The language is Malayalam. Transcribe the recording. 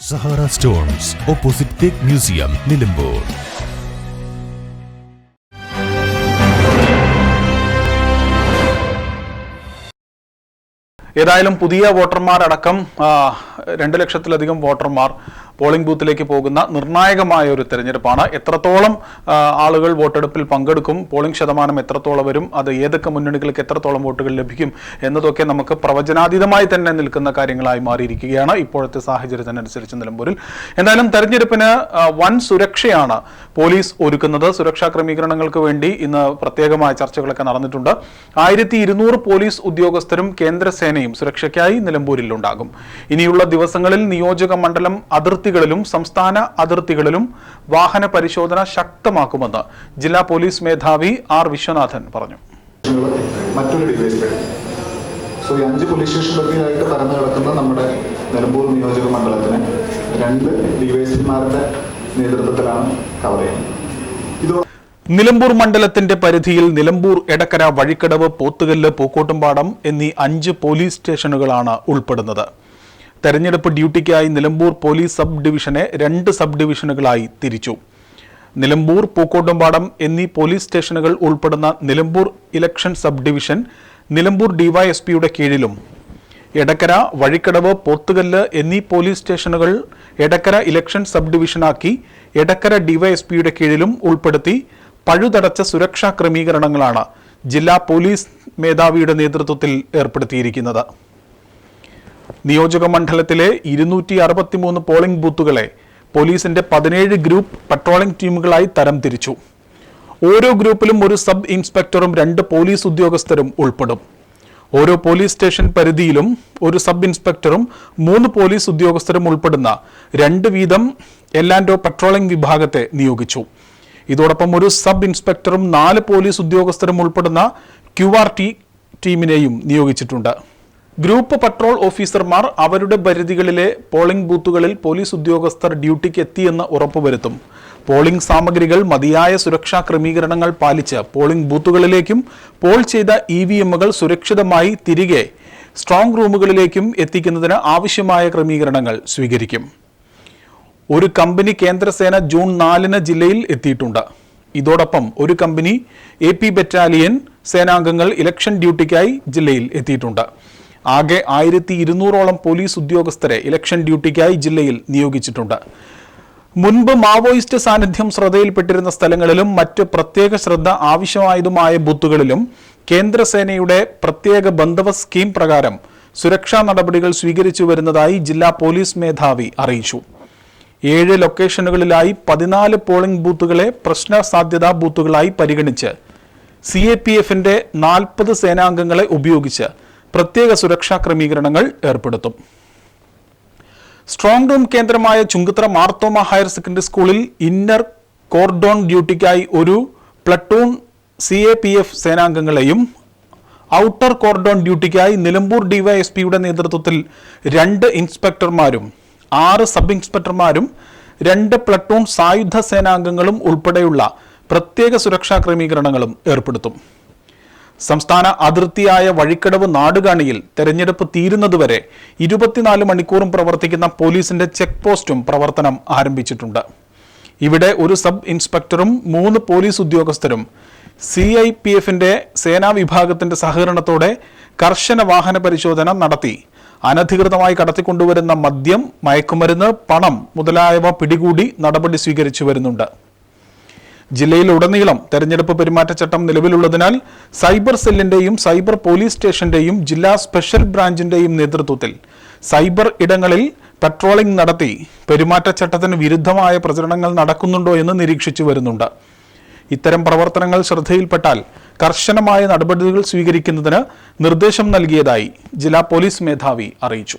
സഹാറ സ്റ്റോൺസ് ഓപ്പോസിറ്റ് തേക്ക് മ്യൂസിയം നിലമ്പൂർ. ഏതായാലും പുതിയ വോട്ടർമാരടക്കം രണ്ട് ലക്ഷത്തിലധികം വോട്ടർമാർ പോളിംഗ് ബൂത്തിലേക്ക് പോകുന്ന നിർണായകമായ ഒരു തെരഞ്ഞെടുപ്പാണ്. എത്രത്തോളം ആളുകൾ വോട്ടെടുപ്പിൽ പങ്കെടുക്കും പോളിംഗ് ശതമാനം എത്രത്തോളം വരും അത് ഏതൊക്കെ മുന്നണികൾക്ക് എത്രത്തോളം വോട്ടുകൾ ലഭിക്കും എന്നതൊക്കെ നമുക്ക് പ്രവചനാതീതമായി തന്നെ നിൽക്കുന്ന കാര്യങ്ങളായി മാറിയിരിക്കുകയാണ് ഇപ്പോഴത്തെ സാഹചര്യത്തിനനുസരിച്ച് നിലമ്പൂരിൽ. എന്തായാലും തെരഞ്ഞെടുപ്പിന് വൻ സുരക്ഷയാണ് പോലീസ് ഒരുക്കുന്നത്. സുരക്ഷാ ക്രമീകരണങ്ങൾക്ക് വേണ്ടി ഇന്ന് പ്രത്യേകമായ ചർച്ചകളൊക്കെ നടന്നിട്ടുണ്ട്. ആയിരത്തി ഇരുന്നൂറ് പോലീസ് ഉദ്യോഗസ്ഥരും കേന്ദ്രസേനയും സുരക്ഷയ്ക്കായി നിലമ്പൂരിൽ ഉണ്ടാകും ഇനിയുള്ള ദിവസങ്ങളിൽ നിയോജക മണ്ഡലം അതിർത്തികളിലും സംസ്ഥാന അതിർത്തികളിലും വാഹന പരിശോധന ശക്തമാക്കുമെന്ന് ജില്ലാ പോലീസ് മേധാവി ആർ വിശ്വനാഥൻ പറഞ്ഞു. മറ്റൊരു ഡിവൈസ് സോ ഈ അഞ്ച് പോലീസ് സ്റ്റേഷൻ പരിധിയിലായിട്ട് പരന്നു കിടക്കുന്ന നമ്മുടെ നിലമ്പൂർ നിയോജക മണ്ഡലത്തിന് രണ്ട് ഡിവൈഎസ്പിമാരുടെ നേതൃത്വത്തിലാണ് കവർ ചെയ്യുന്നത്. നിലമ്പൂർ മണ്ഡലത്തിന്റെ പരിധിയിൽ നിലമ്പൂർ എടക്കര വഴിക്കടവ് പോത്തുകല്ല് പൂക്കോട്ടുംപാടം എന്നീ അഞ്ച് പോലീസ് സ്റ്റേഷനുകളാണ് ഉൾപ്പെടുന്നത്. തെരഞ്ഞെടുപ്പ് ഡ്യൂട്ടിക്കായി നിലമ്പൂർ പോലീസ് സബ് ഡിവിഷനെ രണ്ട് സബ് ഡിവിഷനുകളായി തിരിച്ചു. നിലമ്പൂർ പൂക്കോട്ടുംപാടം എന്നീ പോലീസ് സ്റ്റേഷനുകൾ ഉൾപ്പെടുന്ന Nilambur election sub division Nilambur ഡിവൈഎസ്പിയുടെ കീഴിലും. എടക്കര വഴിക്കടവ് പോത്തുകല്ല് എന്നീ പോലീസ് സ്റ്റേഷനുകൾ എടക്കര ഇലക്ഷൻ സബ് ഡിവിഷനാക്കി എടക്കര ഡിവൈഎസ്പിയുടെ കീഴിലും ഉൾപ്പെടുത്തി പഴുതടച്ച സുരക്ഷാ ക്രമീകരണങ്ങളാണ് ജില്ലാ പോലീസ് മേധാവിയുടെ നേതൃത്വത്തിൽ ഏർപ്പെടുത്തിയിരിക്കുന്നത്. നിയോജക മണ്ഡലത്തിലെ ഇരുന്നൂറ്റി അറുപത്തിമൂന്ന് പോളിംഗ് ബൂത്തുകളെ പോലീസിന്റെ പതിനേഴ് ഗ്രൂപ്പ് പട്രോളിംഗ് ടീമുകളായി തരംതിരിച്ചു ഓരോ ഗ്രൂപ്പിലും ഒരു സബ് ഇൻസ്പെക്ടറും രണ്ട് പോലീസ് ഉദ്യോഗസ്ഥരും ഉൾപ്പെടും. ഓരോ പോലീസ് സ്റ്റേഷൻ പരിധിയിലും ഒരു സബ് ഇൻസ്പെക്ടറും മൂന്ന് പോലീസ് ഉദ്യോഗസ്ഥരും ഉൾപ്പെടുന്ന രണ്ട് വീതം എല്ലാൻഡോ പട്രോളിംഗ് വിഭാഗത്തെ നിയോഗിച്ചു. ഇതോടൊപ്പം ഒരു സബ് ഇൻസ്പെക്ടറും നാല് പോലീസ് ഉദ്യോഗസ്ഥരും ഉൾപ്പെടുന്ന ക്യു ടീമിനെയും നിയോഗിച്ചിട്ടുണ്ട്. ഗ്രൂപ്പ് പട്രോൾ ഓഫീസർമാർ അവരുടെ പരിധികളിലെ പോളിംഗ് ബൂത്തുകളിൽ പോലീസ് ഉദ്യോഗസ്ഥർ ഡ്യൂട്ടിക്ക് എത്തിയെന്ന് ഉറപ്പുവരുത്തും. പോളിംഗ് സാമഗ്രികൾ മതിയായ സുരക്ഷാ ക്രമീകരണങ്ങൾ പാലിച്ച് പോളിംഗ് ബൂത്തുകളിലേക്കും പോൾ ചെയ്ത ഇ വി എമ്മുകൾ സുരക്ഷിതമായി തിരികെ സ്ട്രോങ് റൂമുകളിലേക്കും എത്തിക്കുന്നതിന് ആവശ്യമായ ക്രമീകരണങ്ങൾ സ്വീകരിക്കും. ഒരു കമ്പനി കേന്ദ്രസേന ജൂൺ നാലിന് ജില്ലയിൽ എത്തിയിട്ടുണ്ട്. ഇതോടൊപ്പം ഒരു കമ്പനി എ പി ബറ്റാലിയൻ സേനാംഗങ്ങൾ ഇലക്ഷൻ ഡ്യൂട്ടിക്കായി ജില്ലയിൽ എത്തിയിട്ടുണ്ട്. ആകെ ആയിരത്തി ഇരുന്നൂറോളം പോലീസ് ഉദ്യോഗസ്ഥരെ ഇലക്ഷൻ ഡ്യൂട്ടിക്കായി ജില്ലയിൽ നിയോഗിച്ചിട്ടുണ്ട്. മുൻപ് മാവോയിസ്റ്റ് സാന്നിധ്യം ശ്രദ്ധയിൽപ്പെട്ടിരുന്ന സ്ഥലങ്ങളിലും മറ്റ് പ്രത്യേക ശ്രദ്ധ ആവശ്യമായതുമായ ബൂത്തുകളിലും കേന്ദ്രസേനയുടെ പ്രത്യേക ബന്ധവ സ്കീം പ്രകാരം സുരക്ഷാ നടപടികൾ സ്വീകരിച്ചു വരുന്നതായി ജില്ലാ പോലീസ് മേധാവി അറിയിച്ചു. ഏഴ് ലൊക്കേഷനുകളിലായി പതിനാല് പോളിംഗ് ബൂത്തുകളെ പ്രശ്ന സാധ്യതാ ബൂത്തുകളായി പരിഗണിച്ച് സി എ പി എഫിന്റെ നാൽപ്പത് സേനാംഗങ്ങളെ ഉപയോഗിച്ച് പ്രത്യേക സുരക്ഷാ ക്രമീകരണങ്ങൾ ഏർപ്പെടുത്തും. സ്ട്രോങ് റൂം കേന്ദ്രമായ ചുങ്കത്ര മാർത്തോമ ഹയർ സെക്കൻഡറി സ്കൂളിൽ ഇന്നർ കോർഡോൺ ഡ്യൂട്ടിക്കായി ഒരു platoon C A P F സേനാംഗങ്ങളെയും outer cordon ഡ്യൂട്ടിക്കായി നിലമ്പൂർ ഡിവൈഎസ്പിയുടെ നേതൃത്വത്തിൽ രണ്ട് ഇൻസ്പെക്ടർമാരും ആറ് സബ് ഇൻസ്പെക്ടർമാരും രണ്ട് പ്ലട്ടൂൺ സായുധ സേനാംഗങ്ങളും ഉൾപ്പെടെയുള്ള പ്രത്യേക സുരക്ഷാ ക്രമീകരണങ്ങളും ഏർപ്പെടുത്തും. സംസ്ഥാന അതിർത്തിയായ വഴിക്കടവ് നാടുകാണിയിൽ തെരഞ്ഞെടുപ്പ് തീരുന്നതുവരെ ഇരുപത്തിനാല് മണിക്കൂറും പ്രവർത്തിക്കുന്ന പോലീസിന്റെ ചെക്ക് പോസ്റ്റും പ്രവർത്തനം ആരംഭിച്ചിട്ടുണ്ട്. ഇവിടെ ഒരു സബ് ഇൻസ്പെക്ടറും മൂന്ന് പോലീസ് ഉദ്യോഗസ്ഥരും സി ഐ പി എഫിന്റെ സേനാ വിഭാഗത്തിന്റെ സഹകരണത്തോടെ കർശന വാഹന പരിശോധന നടത്തി. അനധികൃതമായി കടത്തിക്കൊണ്ടുവരുന്ന മദ്യം മയക്കുമരുന്ന് പണം മുതലായവ പിടികൂടി നടപടി സ്വീകരിച്ചു വരുന്നുണ്ട്. ജില്ലയിലുടനീളം തെരഞ്ഞെടുപ്പ് പെരുമാറ്റച്ചട്ടം നിലവിലുള്ളതിനാൽ സൈബർ സെല്ലിന്റെയും സൈബർ പോലീസ് സ്റ്റേഷന്റെയും ജില്ലാ സ്പെഷ്യൽ ബ്രാഞ്ചിന്റെയും നേതൃത്വത്തിൽ സൈബർ ഇടങ്ങളിൽ പട്രോളിംഗ് നടത്തി പെരുമാറ്റച്ചട്ടത്തിന് വിരുദ്ധമായ പ്രചരണങ്ങൾ നടക്കുന്നുണ്ടോ എന്ന് നിരീക്ഷിച്ചു വരുന്നുണ്ട്. ഇത്തരം പ്രവർത്തനങ്ങൾ ശ്രദ്ധയിൽപ്പെട്ടാൽ കർശനമായ നടപടികൾ സ്വീകരിക്കുന്നതിന് നിർദ്ദേശം നൽകിയതായി ജില്ലാ പോലീസ് മേധാവി അറിയിച്ചു.